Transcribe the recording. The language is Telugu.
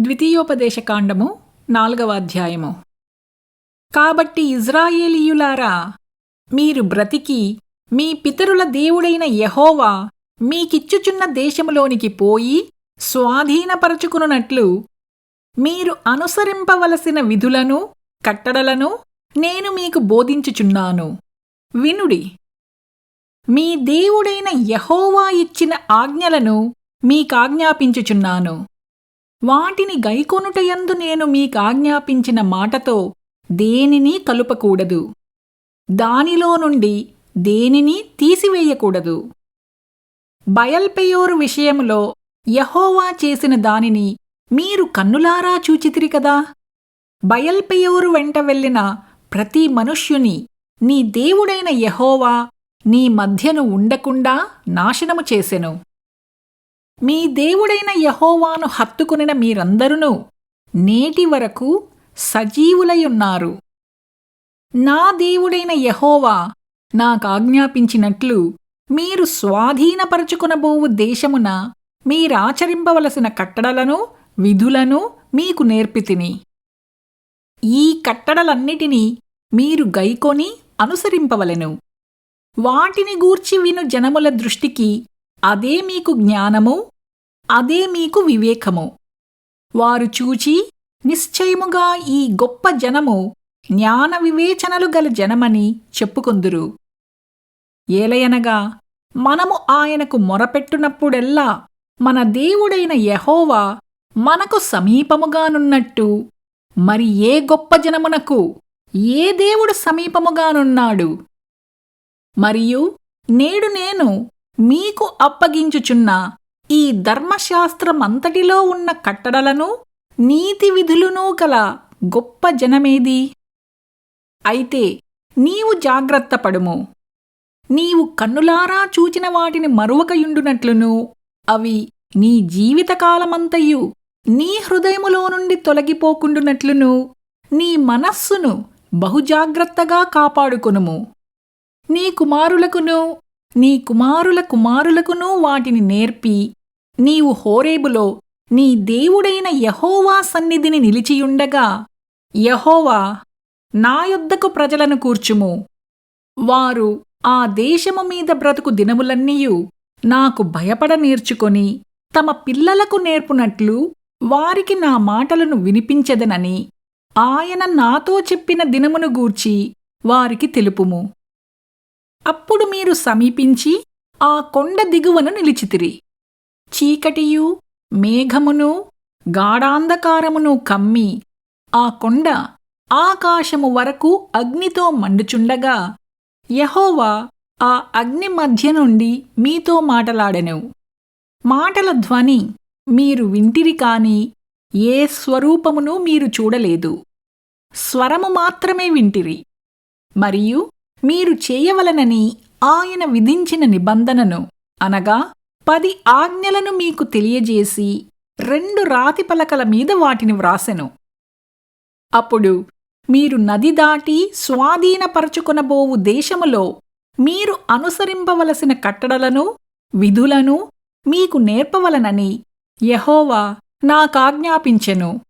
ద్వితీయోపదేశకాండము నాలుగవ అధ్యాయము. కాబట్టి ఇజ్రాయేలీయులారా మీరు బ్రతికి మీ పితరుల దేవుడైన యహోవా మీకిచ్చుచున్న దేశములోనికి పోయి స్వాధీనపరచుకునున్నట్లు మీరు అనుసరింపవలసిన విధులను కట్టడలను నేను మీకు బోధించుచున్నాను. వినుడి మీ దేవుడైన యహోవా ఇచ్చిన ఆజ్ఞలను మీకాజ్ఞాపించుచున్నాను. వాటిని గైకొనుటయందు నేను మీకాజ్ఞాపించిన మాటతో దేనిని కలుపకూడదు. దానిలో నుండి దేనిని తీసివేయకూడదు. బయల్పెయోరు విషయములో యహోవా చేసిన దానిని మీరు కన్నులారా చూచితిరి కదా? బయల్పెయోరు వెంట వెళ్ళిన ప్రతి మనుష్యుని నీ దేవుడైన యహోవా నీ మధ్యను ఉండకుండా నాశనము చేసెను. మీ దేవుడైన యహోవాను హత్తుకునిన మీరందరును నేటి వరకు సజీవులయున్నారు నా దేవుడైన యహోవా నాకాజ్ఞాపించినట్లు మీరు స్వాధీనపరచుకునబోవు దేశమున మీరాచరింపవలసిన కట్టడలను విధులను మీకు నేర్పితిని. ఈ కట్టడలన్నిటినీ మీరు గైకొని అనుసరింపవలెను. వాటిని గూర్చి విను జనముల దృష్టికి అదే మీకు జ్ఞానము అదే మీకు వివేకము. వారు చూచి నిశ్చయముగా ఈ గొప్ప జనము జ్ఞాన వివేచనలు గల జనమని చెప్పుకొందురు. ఏలయనగా మనము ఆయనకు మొరపెట్టునప్పుడెల్లా మన దేవుడైన యహోవా మనకు సమీపముగానున్నట్టు మరి ఏ గొప్ప జనమునకు ఏ దేవుడు సమీపముగానున్నాడు? మరియు నేడు నేను మీకు అప్పగించుచున్న ఈ ధర్మశాస్త్రం అంతటిలో ఉన్న కట్టడలను నీతి విధులను గల గొప్ప జనమేది? అయితే నీవు జాగ్రత్తపడుము నీవు కన్నులారా చూచిన వాటిని మరువకయుండునట్లును అవి నీ జీవితకాలమంతయు నీ హృదయములో నుండి తొలగిపోకుండునట్లును నీ మనస్సును బహుజాగ్రత్తగా కాపాడుకొనుము. నీ కుమారులకును నీ కుమారుల కుమారులకును వాటిని నేర్పి నీవు హోరేబులో నీ దేవుడైన యహోవా సన్నిధిని నిలిచియుండగా యహోవా నా యొద్దకు ప్రజలను కూర్చుము. వారు ఆ దేశము మీద బ్రతుకు దినములన్నీయు నాకు భయపడ నేర్చుకొని తమ పిల్లలకు నేర్పునట్లు వారికి నా మాటలను వినిపించదనని ఆయన నాతో చెప్పిన దినమును గూర్చి వారికి తెలుపుము. అప్పుడు మీరు సమీపించి ఆ కొండ దిగువను నిలిచితిరి. చీకటియు మేఘమును గాఢాంధకారమును కమ్మి ఆ కొండ ఆకాశము వరకు అగ్నితో మండుచుండగా యహోవా ఆ అగ్ని మధ్య నుండి మీతో మాటలాడెను. మాటల ధ్వని మీరు వింటిరి కాని ఏ స్వరూపమును మీరు చూడలేదు. స్వరము మాత్రమే వింటిరి. మరియు మీరు చేయవలనని ఆయన విధించిన నిబంధనను అనగా పది ఆజ్ఞలను మీకు తెలియజేసి రెండు రాతి పలకల మీద వాటిని వ్రాసెను. అప్పుడు మీరు నది దాటి స్వాధీనపరచుకొనబోవు దేశములో మీరు అనుసరింపవలసిన కట్టడలను విధులను మీకు నేర్పవలనని యహోవా నాకాజ్ఞాపించెను.